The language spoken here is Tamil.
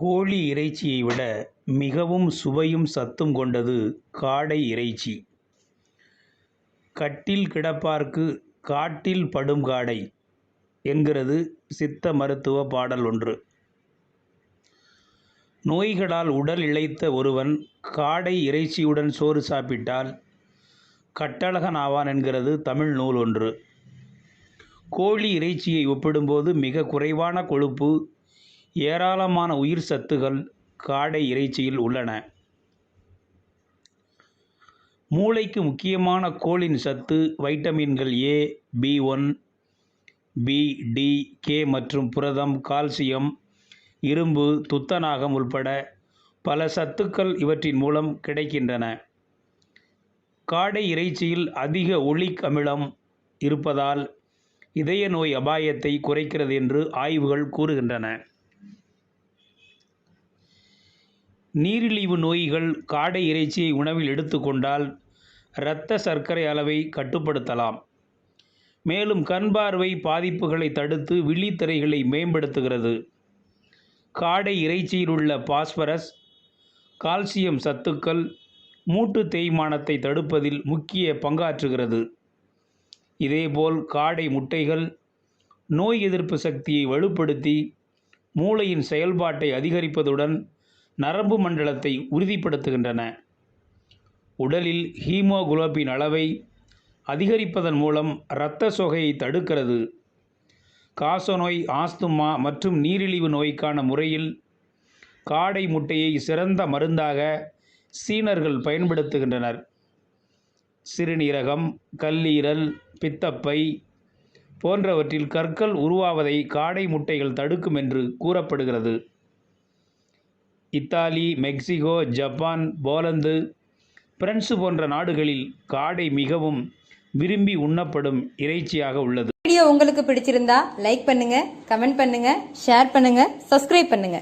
கோழி இறைச்சியை விட மிகவும் சுவையும் சத்தும் கொண்டது காடை இறைச்சி. கட்டில் கிடப்பார்க்கு காட்டில் படும் காடை என்கிறது சித்த மருத்துவ பாடல் ஒன்று. நோய்களால் உடல் இழைத்த ஒருவன் காடை இறைச்சியுடன் சோறு சாப்பிட்டால் கட்டழகன் ஆவான் என்கிறது தமிழ் நூல் ஒன்று. கோழி இறைச்சியை ஒப்பிடும்போது மிக குறைவான கொழுப்பு ஏராளமான உயிர் சத்துகள் காடை இறைச்சியில் உள்ளன. மூளைக்கு முக்கியமான கோளின் சத்து வைட்டமின்கள் A B one B D K மற்றும் புரதம் கால்சியம் இரும்பு துத்தநாகம் உள்பட பல சத்துக்கள் இவற்றின் மூலம் கிடைக்கின்றன. காடை இறைச்சியில் அதிக ஒளிக் அமிலம் இருப்பதால் இதய நோய் அபாயத்தை குறைக்கிறது என்று ஆய்வுகள் கூறுகின்றன. நீரிழிவு நோய்கள் காடை இறைச்சியை உணவில் எடுத்துக்கொண்டால் இரத்த சர்க்கரை அளவை கட்டுப்படுத்தலாம். மேலும் கண் பார்வை பாதிப்புகளை தடுத்து விழித்திரைகளை மேம்படுத்துகிறது. காடை இறைச்சியில் உள்ள பாஸ்பரஸ் கால்சியம் சத்துக்கள் மூட்டு தேய்மானத்தை தடுப்பதில் முக்கிய பங்காற்றுகிறது. இதேபோல் காடை முட்டைகள் நோய் எதிர்ப்பு சக்தியை வலுப்படுத்தி மூளையின் செயல்பாட்டை அதிகரிப்பதுடன் நரம்பு மண்டலத்தை உறுதிப்படுத்துகின்றன. உடலில் ஹீமோகுளோபின் அளவை அதிகரிப்பதன் மூலம் இரத்த சோகையை தடுக்கிறது. காசநோய் ஆஸ்துமா மற்றும் நீரிழிவு நோய்க்கான முறையில் காடை முட்டையை சிறந்த மருந்தாக சீனர்கள் பயன்படுத்துகின்றனர். சிறுநீரகம் கல்லீரல் பித்தப்பை போன்றவற்றில் கற்கள் உருவாவதை காடை முட்டைகள் தடுக்கும் என்று கூறப்படுகிறது. Italy Mexico Japan Poland France போன்ற நாடுகளில் காடை மிகவும் விரும்பி உண்ணப்படும் இறைச்சியாக உள்ளது. வீடியோ உங்களுக்கு பிடிச்சிருந்தா லைக் பண்ணுங்க கமெண்ட் பண்ணுங்க ஷேர் பண்ணுங்க சப்ஸ்கிரைப் பண்ணுங்க.